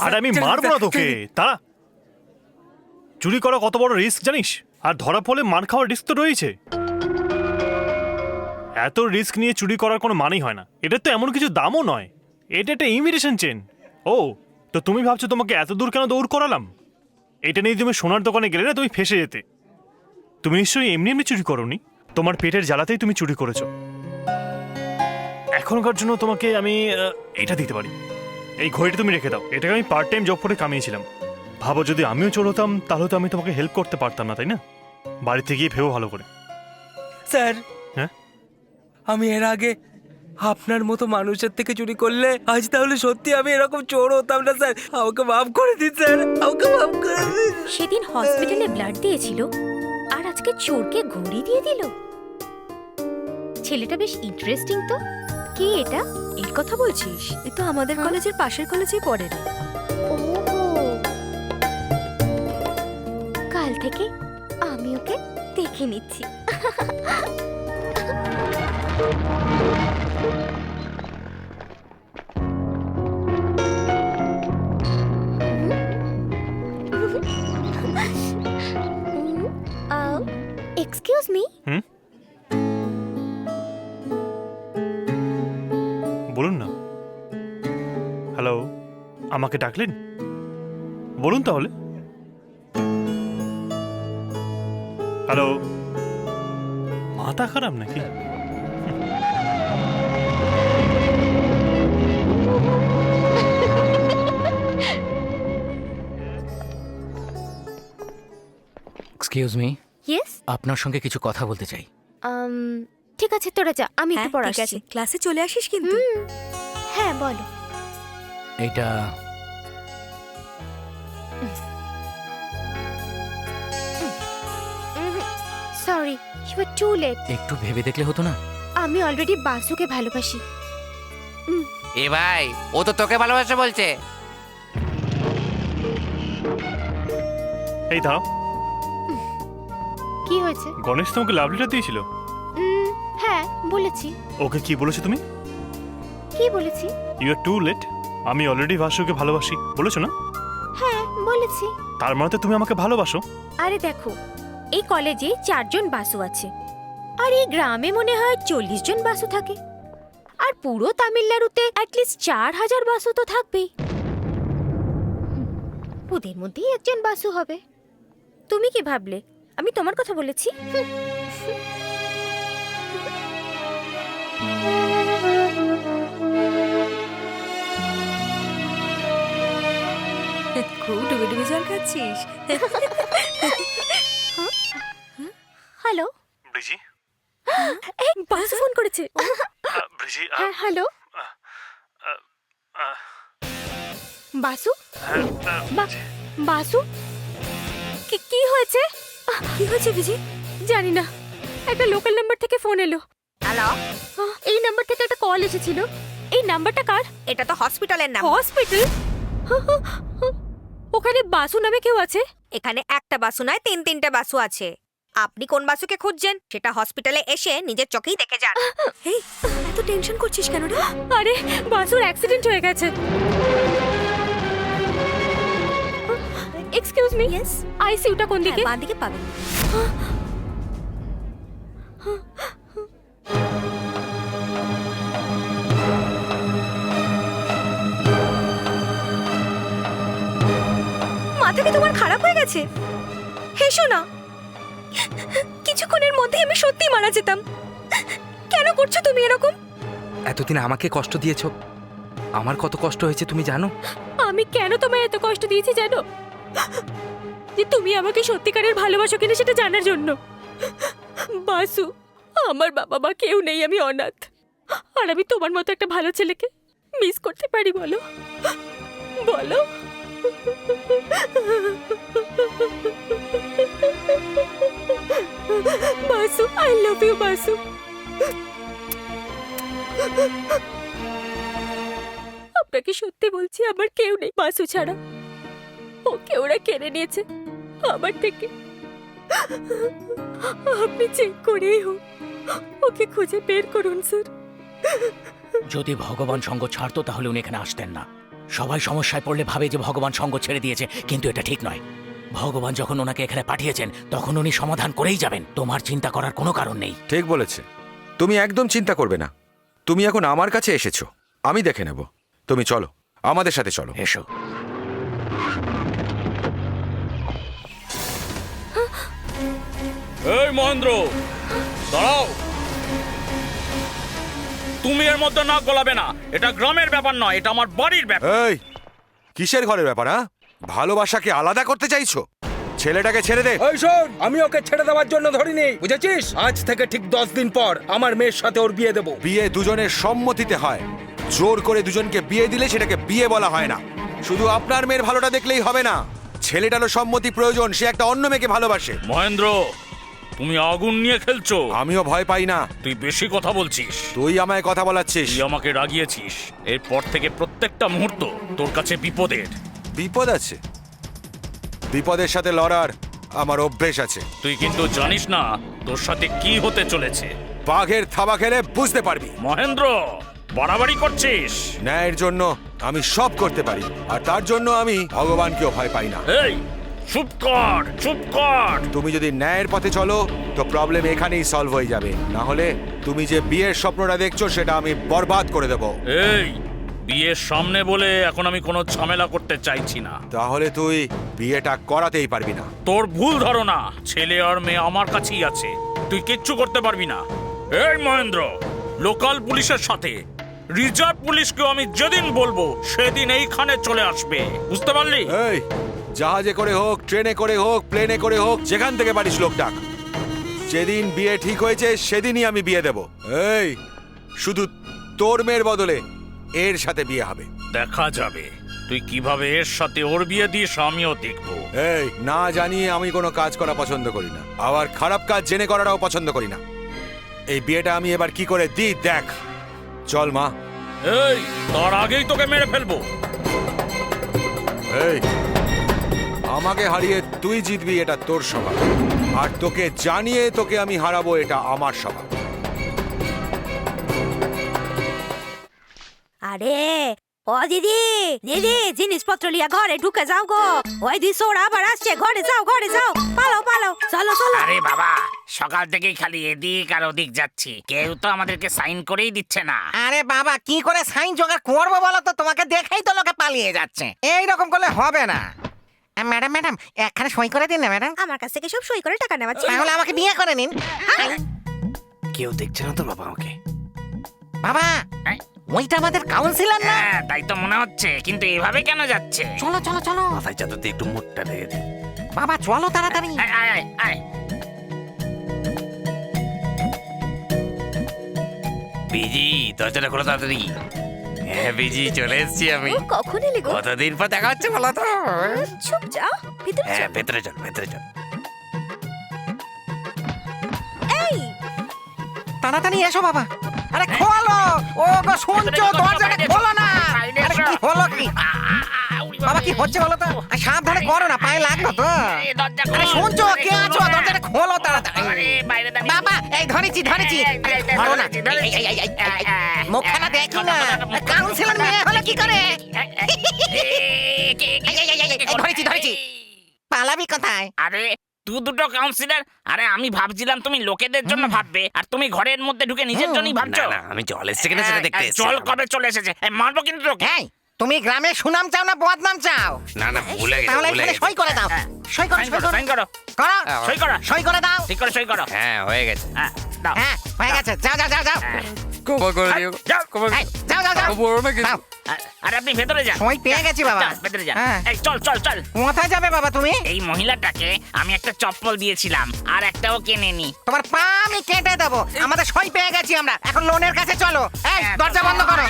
আর আমি মারবো না তোকে। তা চুরি করা কত বড় রিস্ক, জানিস? আর ধরা পড়লে মার খাওয়ার রিস্ক তো রয়েছে। এত রিস্ক নিয়ে চুরি করার কোনো মানেই হয় না। এটা তো এমন কিছু দামও নয়। এটা একটা ইমিটেশন চেন ও, তো তুমি ভাবছ তোমাকে এত দূর কেন দৌড় করালাম? এটা নিয়ে তুমি সোনার দোকানে গেলে না তুমি ফেসে যেতে। তুমি নিশ্চয়ই এমনি এমনি চুরি করোনি? তোমার পেটের জ্বালাতেই তুমি চুরি করেছ। এখনকার জন্য তোমাকে আমি এটা দিতে পারি। এই ঘড়িটা তুমি রেখে দাও। এটাকে আমি পার্ট টাইম জব করে কামিয়েছিলাম। ভাবো যদি আমিও চোর হতাম তাহলে তো আমি তোমাকে হেল্প করতে পারতাম না তাই না? বাড়িতে গিয়ে ভেবো ভালো করে। স্যার হ্যাঁ? আমি এর আগে আপনার মতো মানুষের থেকে চুরি করলে আজ তাহলে সত্যি আমি এরকম চোর হতাম না স্যার? আমাকে মাফ করে দিন স্যার। আমাকে মাফ করে দিন। সেদিন হসপিটালে ব্লাড দিয়েছিল। আজকে চোরকে ঘড়ি দিয়ে দিল। ছেলেটা বেশ ইন্টারেস্টিং তো। কি এটা? এর কথা বলছিস? এ তো আমাদের হ্যাঁ। কলেজের পাশের কলেজে পড়ে না কাল থেকে আমি ওকে দেখে নিচ্ছি। আমাকে ডাকলেন? বলুন তাহলে। হ্যালো মাথা খারাপ নাকি? এক্সকিউজ মি ইয়েস আপনার সঙ্গে কিছু কথা বলতে চাই। Um, ঠিক আছে তোরা যা আমি একটু হ্যাঁ, আছে। ক্লাসে চলে আসিস কিন্তু। হ্যাঁ বলো। এটা sorry you are too late একটু ভেবে দেখলে হতো না? আমি অলরেডি বাসুকে ভালোবাসি। এ ভাই ও তো তোকে ভালোবাসে বলছে। এই দাঁড়াও। কি হয়েছে? গণেশ তোমাকে লাভ লেটার দিয়েছিল? উম, হ্যাঁ বলেছি। ওকে কি বলেছ তুমি? কি বলেছি? ইউ আর টু লেট আমি অলরেডি ভাসুকে ভালোবাসি। বলেছ না? বলেছি। তার মানে তো তুমি আমাকে ভালোবাসো। আরে দেখো এই কলেজে চারজন বাসু আছে। আর এই গ্রামে মনে হয় চল্লিশ জন বাসু থাকে। আর পুরো তামিলনাড়ুতে অ্যাটলিস্ট চার হাজার বাসু তো থাকবেই। ওদের মধ্যেই একজন বাসু হবে। তুমি কি ভাবলে? আমি তোমার কথা বলেছি? হুম, খুব ডুবে ডুবে জল খাচ্ছিস। হ্যালো? ব্রিজি? এই বাসু ফোন করেছে। ব্রিজি হ্যাঁ হ্যালো? বাসু? বা- বাসু? কি কি হয়েছে? কি হয়েছে বিজি জানি না। একটা লোকাল নাম্বার থেকে ফোন এলো। হ্যালো? এই নাম্বার থেকে একটা কল এসেছিল। এই নাম্বারটা কার? এটা তো হসপিটালের নাম। হসপিটাল? ওখানে বাসু নামে কেউ আছে? এখানে একটা বাসু নয় তিন তিনটে বাসু আছে। আপনি কোন বাসুকে খুঁজছেন? সেটা হসপিটালে এসে নিজের চোখেই দেখে যান। এই এত টেনশন করছিস কেন রে? আরে বাসুর অ্যাক্সিডেন্ট হয়ে গেছে। এক্সকিউজ মি ইয়েস আইসিইউটা কোন দিকে? বাঁ দিকে পাবেন। কি তোমার খারাপ হয়ে গেছে? হেসো না। কিছুক্ষণের মধ্যে আমি সত্যি মারা যেতাম। কেন করছ তুমি এরকম? এতদিন আমাকে কষ্ট দিয়েছ। আমার কত কষ্ট হয়েছে তুমি জানো? আমি কেন তোমায় এত কষ্ট দিয়েছি জানো? যে তুমি আমাকে সত্যিকারের ভালোবাসো কিনা সেটা জানার জন্য। বাসু আমার বাবা মা কেউ নেই আমি অনাথ। আর আমি তোমার মতো একটা ভালো ছেলেকে মিস করতে পারি বলো? বলো? Basu I love you Basu. আপনাকে সত্যি বলছি, আমার কেউ নেই বাসু ছাড়া। ওকে ওরা কেড়ে নিয়েছে, আমার থেকে। আপনি চেক করেই হোক, ওকে খুঁজে বের করুন, স্যার। যদি ভগবান সঙ্গ ছাড়তো, তাহলে উনি এখানে আসতেন না। সবাই সমস্যায় পড়লে ভাবে যে ভগবান সঙ্গ ছেড়ে দিয়েছে কিন্তু এটা ঠিক নয়। ভগবান যখন ওনাকে এখানে পাঠিয়েছেন তখন উনি সমাধান করেই যাবেন। তোমার চিন্তা করার কোনো কারণ নেই। ঠিক বলেছে। তুমি একদম চিন্তা করবে না। তুমি এখন আমার কাছে এসেছ। আমি দেখে নেব। তুমি চলো। আমাদের সাথে চলো। এসো। এই মহেন্দ্র দাঁড়াও। তুমি এর মধ্যে না গলাবে না। এটা গ্রামের ব্যাপার নয় এটা আমার বাড়ির ব্যাপার। এই কিসের ঘরের ব্যাপার হ্যাঁ ভালোবাসাকে আলাদা করতে চাইছো? ছেলেটাকে ছেড়ে দে। ওই শোন আমি ওকে ছেড়ে দেওয়ার জন্য ধরিনি বুঝেছিস? আজ থেকে ঠিক দশ দিন পর আমার মেয়ের সাথে ওর বিয়ে দেবো। বিয়ে দুজনের সম্মতিতে হয়। জোর করে দুজনকে বিয়ে দিলে সেটাকে বিয়ে বলা হয় না। শুধু আপনার মেয়ের ভালোটা দেখলেই হবে না। ছেলেটারও সম্মতি প্রয়োজন সে একটা অন্য মেয়েকে ভালোবাসে। মহেন্দ্র তুমি আগুন নিয়ে খেলছো। আমিও ভয় পাই না। তুই বেশি কথা বলছিস। তুই আমায় কথা বলাচ্ছিস। তুই আমাকে রাগিয়েছিস। এরপর থেকে প্রত্যেকটা মুহূর্ত তোর কাছে বিপদের। বিপদ আছে। বিপদের সাথে লড়ার আমার অভ্যেস আছে। তুই কিন্তু জানিস না তোর সাথে কি হতে চলেছে। বাঘের থাবা খেলে বুঝতে পারবি। মহেন্দ্র বাড়াবাড়ি করছিস? ন্যায়ের জন্য আমি সব করতে পারি আর তার জন্য আমি ভগবানকেও ভয় পাই না। এই চুপ কর চুপ কর। তুমি যদি ন্যায়ের পথে চলো তো প্রবলেম এখানেই সলভ হয়ে যাবে। না হলে তুমি যে বিয়ের স্বপ্নটা দেখছ সেটা আমি বরবাদ করে দেব। এই বিয়ের সামনে বলে এখন আমি কোনো ঝামেলা করতে চাইছি না। তাহলে তুই বিয়েটা করাতেই পারবি না। তোর ভুল ধারণা ছেলে আর মেয়ে আমার কাছেই আছে। তুই কিচ্ছু করতে পারবি না। এই মহেন্দ্র লোকাল পুলিশের সাথে। রিজার্ভ পুলিশকেও আমি যেদিন বলব সেদিন এইখানে চলে আসবে। বুঝতে পারলি? এই জাহাজে করে হোক ট্রেনে করে হোক প্লেনে করে হোক যেখান থেকে পারিস লোক ডাক। যেদিন বিয়ে ঠিক হয়েছে সেদিনই আমি বিয়ে দেব। এই শুধু তোর মেয়ের বদলে এর সাথে বিয়ে হবে। দেখা যাবে। তুই কীভাবে এর সাথে ওর বিয়ে দিস আমিও দেখব। এই না জানিয়ে আমি কোনো কাজ করা পছন্দ করি না। আবার খারাপ কাজ জেনে করাটাও পছন্দ করি না। এই বিয়েটা আমি এবার কি করে দিই দেখ। চল মা। এই তার আগেই তোকে মেরে ফেলব। এই আমাকে হারিয়ে তুই জিতবি এটা তোর স্বভাব। আর তোকে জানিয়ে তোকে আমি হারাবো এটা আমার স্বভাব। আরে ও দিদি দিদি জিনিসপত্র লিয়া ঘরে ঢুকে যাও গো। ওই সোড়া আবার আসছে ঘরে যাও ঘরে যাও। পালো পালো চলো চলো। আরে বাবা সকাল থেকেই খালি এদিক আর ওদিক যাচ্ছি। কেউ তো আমাদেরকে সাইন করেই দিচ্ছে না। আরে বাবা কি করে সাইন জোগাড় করব বলো তো? তোমাকে দেখেই তো লোকে পালিয়ে যাচ্ছে। এই রকম করলে হবে না। ম্যাডাম ম্যাডাম একখানে সই করে দিন না ম্যাডাম আমার কাছ থেকে সব সই করে টাকা নেওয়া ছিল। তাহলে আমাকে বিয়ে করে নিন। কেউ দেখছে না তো বাবা আমাকে বাবা? ওইটা আমাদের কাউন্সিলর না? হ্যাঁ তাই তো মনে হচ্ছে কিন্তু এভাবে কেন যাচ্ছে? চলো চলো চলো। মাথায় চাদর দিয়ে একটু মুখটা ঢেকে দে বাবা চলো তাড়াতাড়ি। আয়, আয়, আয়, আয়। বিজি দরজাটা খোলো তাড়াতাড়ি। বিজি চলে এসেছি আমি। ও কখন এলি গো? কতদিন পর দেখা হচ্ছে বলো তো? চুপ যাও ভিতরে হ্যাঁ চল। ভেতরে চল ভেতরে চল। এই! তাড়াতাড়ি এসো বাবা। আরে খোলো ও গো শুনছো? দরজাটা খোলো না। আরে কি হলো কি? বাবা কি হচ্ছে বলো তো? আর সাবধানে করো না পায়ে লাগল তো। আরে শুনছো? কে ধরেছি ধরেছি। ধরো না। এই, এই, মুখখানা দেখি না। কাউন্সিলর মেয়ে হলো কি করে? ধরেছি ধরেছি। পালাবি কোথায়? আরে তুই দুটো কাউন্সিলর আরে আমি ভাবছিলাম তুমি লোকেদের জন্য ভাববে আর তুমি ঘরের মধ্যে ঢুকে নিজের জন্যই ভাবছ। আমি জল এসছে কিনা সেটা দেখতে এই, জল কবে চলে এসেছে? মারবো কিন্তু তোকে। এই তুমি গ্রামে সুনাম চাও না বদনাম চাও? না না ভুলে গেছি তাহলে ভুলে এখানে গেছি। সই করে দাও। সই করো সাইন সই করো করো। সাইন করো। করো। সই করো সই করে দাও। ঠিক করে সই করো। হ্যাঁ হয়ে গেছে। হ্যাঁ দাও। হ্যাঁ হয়ে গেছে। যাও যাও যাও যাও। কবার করে দিও যাও। এই, যাও যাও যাও। বড় না যাও। আ- আরে আপনি ভেতরে যান। সই পেয়ে গেছি বাবা। যান, ভেতরে যান। হ্যাঁ। এই চল চল চল। কোথায় যাবে বাবা তুমি? এই মহিলাটাকে আমি একটা চপ্পল দিয়েছিলাম আর একটাও কেনেনি তোমার পা আমি কেটে দেবো। আমাদের সই পেয়ে গেছি আমরা। এখন লোনের কাছে চলো। এই হ্যাঁ, দরজা বন্ধ করো।